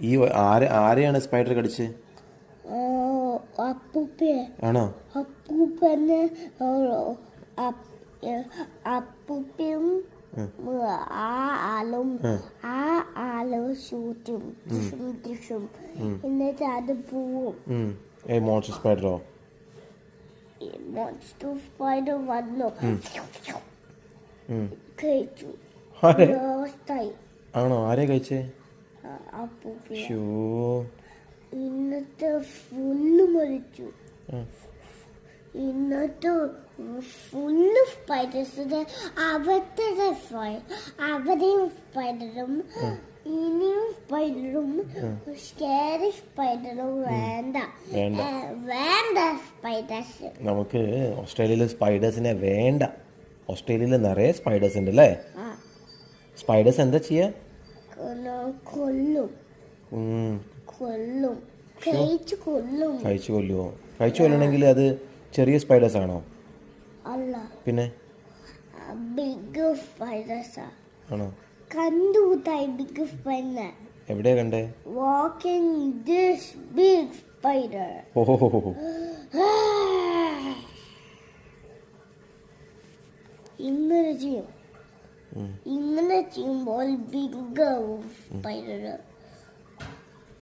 ഈ ആരെ ആരെയാണ് സ്പൈഡർ കടിച്ച്? അപ്പൂപ്പയെ ആണോ? അപ്പൂപ്പന് അപ്പൂപ്പയും ആ. ആളും ആ. ആൾ ദിഷും ദിഷും എന്നിട്ട് അത് പോവും. മോൺസ്റ്റർ സ്പൈഡറോ മോൺസ്റ്റർ സ്പൈഡർ വന്നു. കഴിച്ചു. ആണോ? ആരെ കഴിച്ചേ? എന്നിട്ട് ഫുള്ള് മരിച്ചു. ഇന്നത്തെ ഫുള്ള് സ്പൈഡേഴ്സിന് അവരുടെ അവരെയും സ്പൈഡറും ഇനിയും സ്പൈഡറും സ്കേറി സ്പൈഡറും വേണ്ട. വേണ്ട. സ്പൈഡേഴ്സ്. നമുക്ക് ഓസ്ട്രേലിയയിലെ സ്പൈഡേഴ്സിനെ വേണ്ട. ഓസ്ട്രേലിയയിൽ നിറയെ സ്പൈഡേഴ്സ് ഉണ്ട് അല്ലേ സ്പൈഡേഴ്സ് എന്താ ചെയ്യാ? കൊല്ലും. കൊല്ലും. കഴിച്ചു കൊല്ലും. കഴിച്ചു കൊല്ലുമോ കഴിച്ചു കൊല്ലണമെങ്കിൽ അത് ചെറിയ സ്പൈഡേഴ്സ് ആണോ? അല്ല. പിന്നെ? ബിഗ് സ്പൈഡേഴ്സ് ആണോ? കണ്ടുകൂട്ടായി ബിഗ് സ്പൈഡർ എവിടെയാ കണ്ടേ? വാക്കിംഗ് ദിസ് ബിഗ് സ്പൈഡർ ഓഹോ ഇങ്ങനെ ചെയ്യും. ഇങ്ങനെ ചെയ്യുമ്പോൾ ബിഗ് സ്പൈഡർ